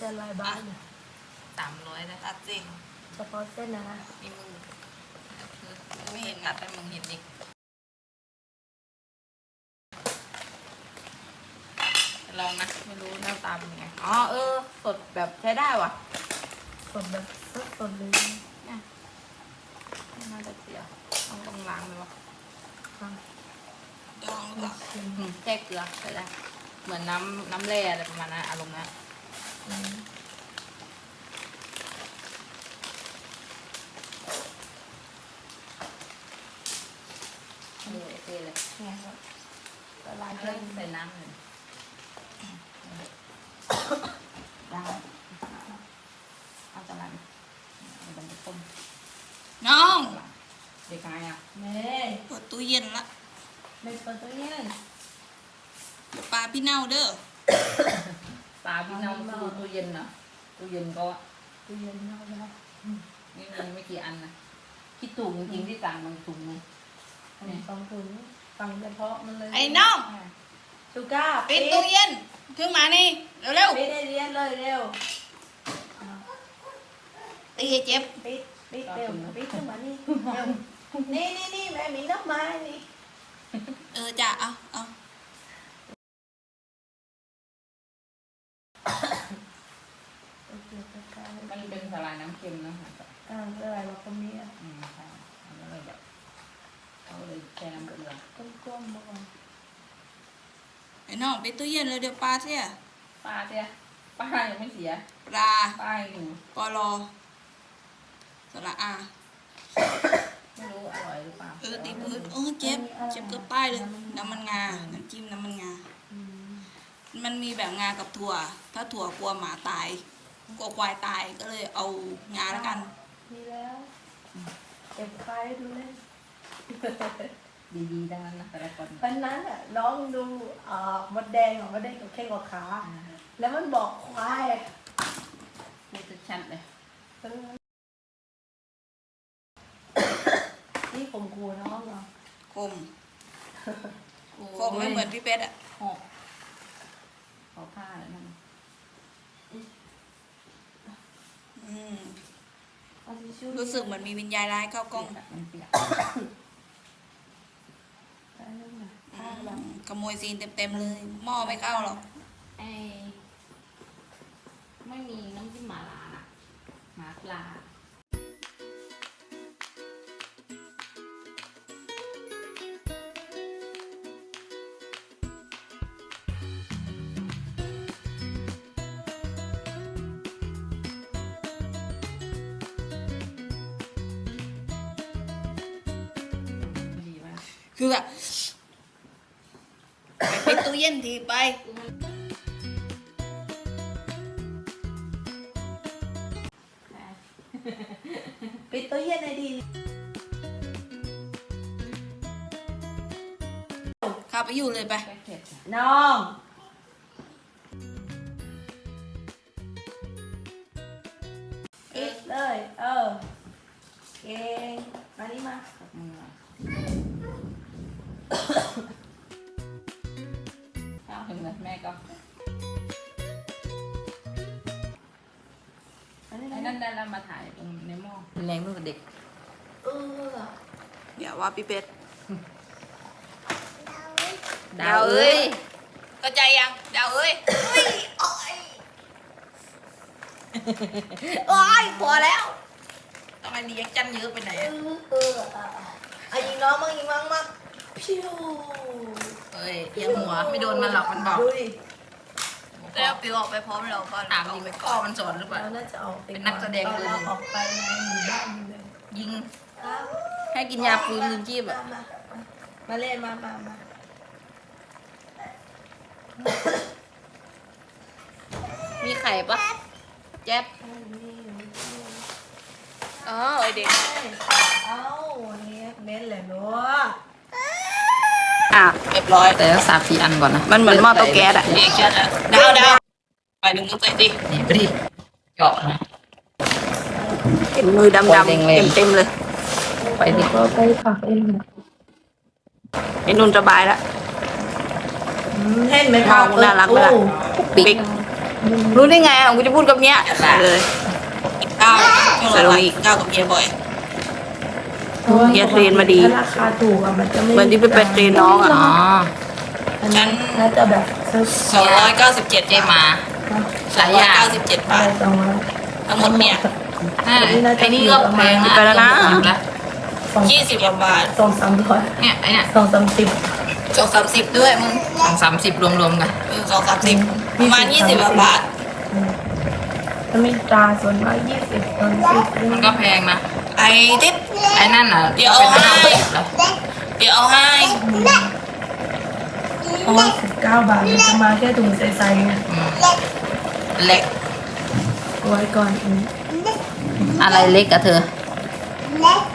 จะลายบ้านเนี่ยสามร้อยนะตัดสิเฉพาะเส้นนะนะมีมือไม่เห็นตัดให้มึงเห็นอีกลองนะไม่รู้หน้าตาเป็นไงอ๋อเออ สดแบบใช้ได้ว่ะ สดแบบสดสดเลยเนี่ยไม่น่าจะเสียต้องต้องล้างเลยวะฟังดองหรือเปล่าชิมอืมแช่เกลือใช้ได้เหมือนน้ำน้ำแร่อะไรประมาณนั้นอารมณ์นั้น อืมเออเทเลยไงครับละลายแล้วเส้นใส่น้ำเลยล้างเอาจะล้างมันจะต้มน้องเด็กไงอะแม่เปิดตู้เย็นละไม่เปิดตู้เย็นเดี๋ยวปลาพี่เน่าเด้อ ปลาพี่น้องตู้ตู้เย็นเนาะตู้เย็นก็ตู้เย็นเอาแล้วนี่มีไม่กี่อันนะคิดถูกจริงๆที่สั่งมันถุงนึงอันนี้สองถุงฟังเฉพาะมันเลยไอ้น้องชูก้าปิดตู้เย็นขึ้นมานี่เร็วปิดได้เรียนเลยเร็วอ่าๆตีให้เจ็บปิดปิดเร็วปิดขึ้นมานี่เร็วนี่นี่นี่แม่มีดอกไม้นี่เออจ้ะเอาเอา โอเคโอเค มันเป็นสลายน้ำเค็มนะคะอ่าอะไรวะก็มีอะอืมใช่มันก็เลยแบบเขาเลยแช่น้ำเกลือก้มๆมาก่อนไอ้น้องปิดตู้เย็นเลยเดี๋ยวปลาเสียปลาเสียปลายังไม่เสียปลาปลาอยู่ปอลอสระอาไม่รู้อร่อยหรือเปล่าเออตีพื้นเออเจ็บเจ็บเกือบตายเลยน้ำมันงาน้ำจิ้มน้ำมันงาอืมมันมีแบบงากับถั่ว ถ้าถั่วกลัวหมาตาย กลัวควายตายก็เลยเอางาแล้วกัน มีแล้วเก็บไฟดูเล่นดีๆดังนั้นนะแต่ละคนวันนั้นอะน้องดูเอ่อมดแดงของมดแดงกับแข้งกับขา แล้วมันบอกควายอะพูดชัดๆเลยเออนี่ผมกลัวน้องเหรอคมคมไม่เหมือนพี่เป็ดอะหกขอผ้าแล้วนั่น อืมเอาทิชชู่รู้สึกเหมือนมีวิญญาณร้ายเข้ากล้องมันเปียกได้แล้วนะอืผ้าแบบมขโมยซีนเต็มๆเลย หม้อไม่เข้าหรอก ไอ้ไม่มีน้ำจิ้มหมาล่าน่ะหมาปลา คือแบบไปปิดตู้เย็นทีไปปิดตู้เย็นให้ดีเข้าไปอยู่เลยไปแก้เผ็ดอะน้องปิดเลย เออ เก่ง มานี่มา ถึงเลยแม่ก็อันนี้ไอ้นั่นได้แล้วมาถ่ายตรงในหม้อแรงตั้งแต่เด็ก เออเดี๋ยวว่าพี่เป็ดดาวเอ้ยเข้าใจยังดาวเอ้ยโอ้ยพอแล้วทำไมรีแอคชั่นเยอะไปไหนเออะอเอออะอะยิงน้องมั่งยิงมั่งมั่งพิวเอ้ยเอียงหัวไม่โดนมันหรอกมันบอกดูดิแล้วปิวออกไปพร้อมเราก็ถามจริงไปพ่อมันสอนหรือเปล่า เราน่าจะออกไปเป็นนักแสดงตอนเลยเราออกไปในหมู่บ้านเลยยิงครับให้กินยาฟื้นลืมชีพมาอะมามาเล่นมามามามีไข่ปะแจ๊บเอานี่อยู่นี่อ๋อไอเด็ก เอาเนี่ยเน้นเลยเนาะ อะเรียบร้อยแต่รักษาสี่อันก่อนนะมันเหมือนหม้อเตาแก๊สอะรีแอคชั่นอะดาวดาวไปดึงมือไปดินี่ไปดิเจาะนะเห็นมือดำคนดำแดเต็งมเลยเต็มๆเลยไปดิก็ไปผักเองไอ้นุ่นสบายแล้วเห็นไหมน้องน่ารักไหมล่ะปิ๊กปิ๊กรู้ได้ไงอะกูจะพูดกับเนี้ยเลยก้าวช่วงใส่ลหงลังอีกๆก้าวกับเมียบ่อย เฮียเทรนมาดี ถ้าราคาถูกอะมันจะไม่เหมือนที่ไปเป็นเทรนน้องอะ อ๋อ อันนั้นน่าจะแบบซื้อสองร้อยเก้าสิบเจ็ดเจมาสองร้อยเก้าสิบเจ็ดอะบาไรทตรงนั้นทั้งหมดเนี่ยอ่าไอ้นี่ก็แพงนะไปแล้วนะอยู่แล้วสองยี่สิบกว่าบาทสองสามร้อยเนี่ยไอ้เนี่ยสองสามสิบสองสามสิบด้วยมึงสองสามสิบรวมๆกันเออสองสามสิบประมาณยี่สิบกว่าบาทถ้ามีตราส่วนมากยี่สิบสามสิบมันก็แพงนะไอ้ทิป ไอ้นั่นน่ะเดี๋ยวเป็นเอาห้าให้สิบแล้วเดี๋ยวเอาให้เพราะว่าสิบเก้าบาทมันจะมาแค่ถุงใสๆไงอืมเล็กเอาไว้ก่อนอืมอะไรเล็กอะเธอเ